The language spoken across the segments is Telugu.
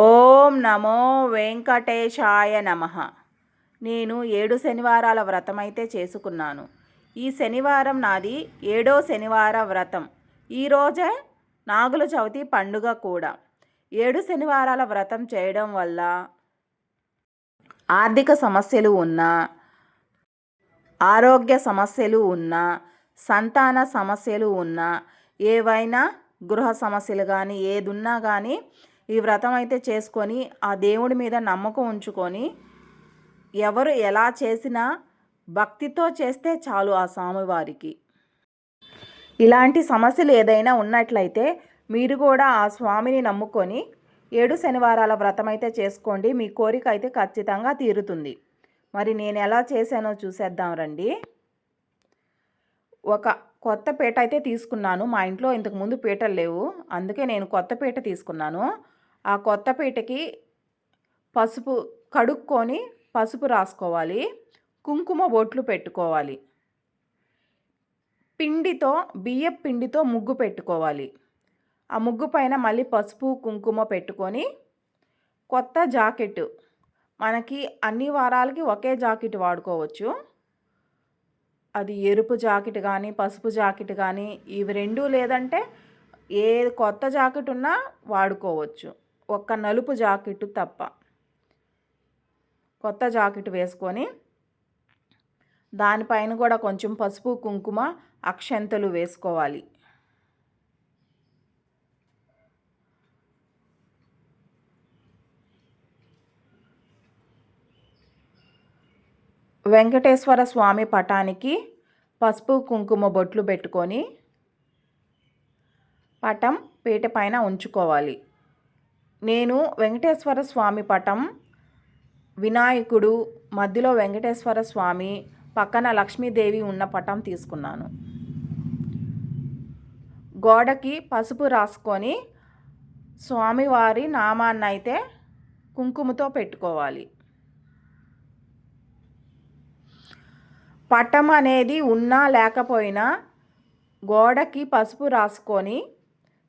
ఓం నమో వెంకటేశాయ నమ. నేను ఏడు శనివారాల వ్రతం అయితే చేసుకున్నాను. ఈ శనివారం నాది ఏడో శనివార వ్రతం. ఈరోజే నాగుల చవితి పండుగ కూడా. ఏడు శనివారాల వ్రతం చేయడం వల్ల ఆర్థిక సమస్యలు ఉన్నా ఆరోగ్య సమస్యలు ఉన్నా సంతాన సమస్యలు ఉన్నా ఏవైనా గృహ సమస్యలు కానీ ఏదున్నా కానీ ఈ వ్రతం అయితే చేసుకొని ఆ దేవుడి మీద నమ్మకం ఉంచుకొని ఎవరు ఎలా చేసినా భక్తితో చేస్తే చాలు ఆ స్వామివారికి. ఇలాంటి సమస్యలు ఏదైనా ఉన్నట్లయితే మీరు కూడా ఆ స్వామిని నమ్ముకొని ఏడు శనివారాల వ్రతం అయితే చేసుకోండి. మీ కోరిక అయితే ఖచ్చితంగా తీరుతుంది. మరి నేను ఎలా చేశానో చూసేద్దాం రండి. ఒక కొత్త పీట అయితే తీసుకున్నాను. మా ఇంట్లో ఇంతకుముందు పీటలు లేవు. అందుకే నేను కొత్త పీట తీసుకున్నాను. ఆ కొత్తపీటకి పసుపు కడుక్కొని పసుపు రాసుకోవాలి. కుంకుమ బొట్లు పెట్టుకోవాలి. పిండితో బియ్యం పిండితో ముగ్గు పెట్టుకోవాలి. ఆ ముగ్గు పైన మళ్ళీ పసుపు కుంకుమ పెట్టుకొని కొత్త జాకెట్. మనకి అన్ని వారాలకి ఒకే జాకెట్ వాడుకోవచ్చు. అది ఎరుపు జాకెట్ కానీ పసుపు జాకెట్ కానీ ఇవి రెండు లేదంటే ఏ కొత్త జాకెట్ ఉన్నా వాడుకోవచ్చు. ఒక్క నలుపు జాకెట్ తప్ప. కొత్త జాకెట్ వేసుకొని దానిపైన కూడా కొంచెం పసుపు కుంకుమ అక్షంతలు వేసుకోవాలి. వెంకటేశ్వర స్వామి పటానికి పసుపు కుంకుమ బొట్లు పెట్టుకొని పటం పీట పైన ఉంచుకోవాలి. నేను వెంకటేశ్వర స్వామి పటం వినాయకుడు మధ్యలో వెంకటేశ్వర స్వామి పక్కన లక్ష్మీదేవి ఉన్న పటం తీసుకున్నాను. గోడకి పసుపు రాసుకొని స్వామివారి నామాన్ని అయితే కుంకుమతో పెట్టుకోవాలి. పటం అనేది ఉన్నా లేకపోయినా గోడకి పసుపు రాసుకొని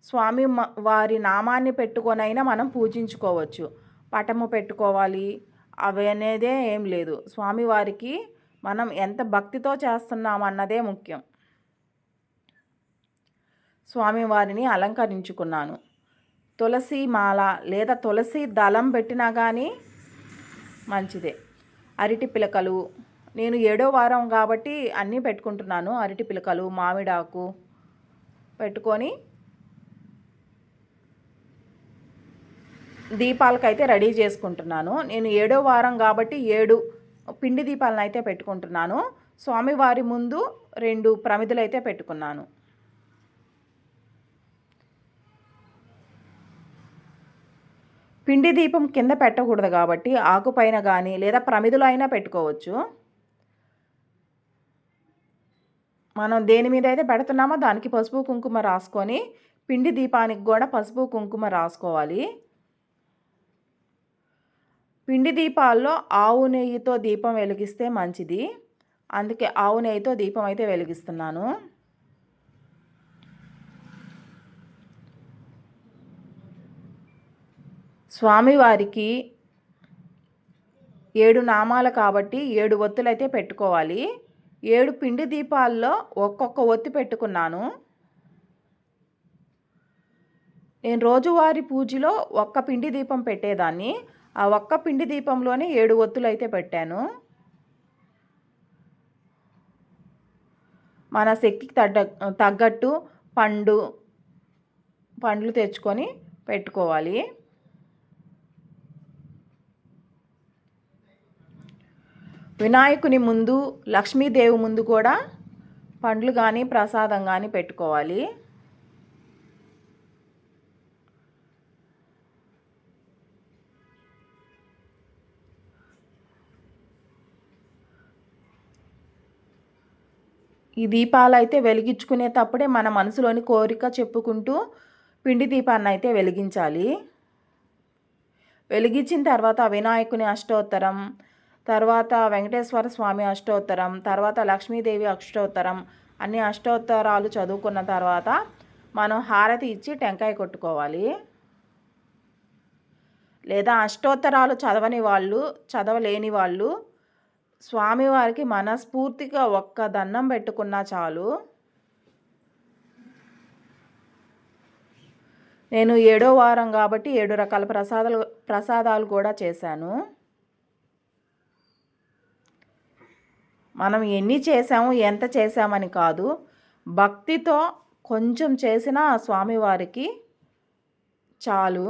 స్వామి వారి నామాన్ని పెట్టుకొనైనా మనం పూజించుకోవచ్చు. పటము పెట్టుకోవాలి అవి అనేదే ఏం లేదు. స్వామివారికి మనం ఎంత భక్తితో చేస్తున్నాం అన్నదే ముఖ్యం స్వామివారిని అలంకరించుకున్నాను. తులసి మాల లేదా తులసి దళం పెట్టినా కానీ మంచిదే. అరటి పిలకలు నేను ఏడో వారం కాబట్టి అన్నీ పెట్టుకుంటున్నాను. అరటి పిలకలు మామిడాకు పెట్టుకొని దీపాలకైతే రెడీ చేసుకుంటున్నాను. నేను ఏడో వారం కాబట్టి ఏడు పిండి దీపాలను అయితే పెట్టుకుంటున్నాను. స్వామివారి ముందు రెండు ప్రమిదలు అయితే పెట్టుకున్నాను. పిండి దీపం కింద పెట్టకూడదు కాబట్టి ఆకుపైన కానీ లేదా ప్రమిదలో అయినా పెట్టుకోవచ్చు. మనం దేని మీద అయితే పెడుతున్నామో దానికి పసుపు కుంకుమ రాసుకొని పిండి దీపానికి కూడా పసుపు కుంకుమ రాసుకోవాలి. పిండి దీపాల్లో ఆవు నెయ్యితో దీపం వెలిగిస్తే మంచిది. అందుకే ఆవు నెయ్యితో దీపం అయితే వెలిగిస్తున్నాను. స్వామివారికి ఏడు నామాలు కాబట్టి ఏడు ఒత్తులు అయితే పెట్టుకోవాలి. ఏడు పిండి దీపాల్లో ఒక్కొక్క ఒత్తి పెట్టుకున్నాను. నేను రోజువారి పూజలో ఒక్క పిండి దీపం పెట్టేదాన్ని. ఆ ఒక్క పిండి దీపంలోనే ఏడు ఒత్తులు అయితే పెట్టాను. మన శక్తికి తగ్గ తగ్గట్టు పండు పండ్లు తెచ్చుకొని పెట్టుకోవాలి. వినాయకుని ముందు లక్ష్మీదేవి ముందు కూడా పండ్లు కానీ ప్రసాదం కానీ పెట్టుకోవాలి. ఈ దీపాలు అయితే వెలిగించుకునేటప్పుడే మన మనసులోని కోరిక చెప్పుకుంటూ పిండి దీపాన్ని అయితే వెలిగించాలి. వెలిగించిన తర్వాత వినాయకుని అష్టోత్తరం తర్వాత వెంకటేశ్వర స్వామి అష్టోత్తరం తర్వాత లక్ష్మీదేవి అష్టోత్తరం అన్ని అష్టోత్తరాలు చదువుకున్న తర్వాత మనం హారతి ఇచ్చి టెంకాయ కొట్టుకోవాలి. లేదా అష్టోత్తరాలు చదవని వాళ్ళు చదవలేని వాళ్ళు స్వామివారికి మనస్ఫూర్తిగా ఒక్క దండం పెట్టుకున్నా చాలు. నేను ఏడో వారం కాబట్టి ఏడు రకాల ప్రసాదాలు ప్రసాదాలు కూడా చేశాను. మనం ఎన్ని చేసాము ఎంత చేసామని కాదు భక్తితో కొంచెం చేసిన స్వామివారికి చాలు.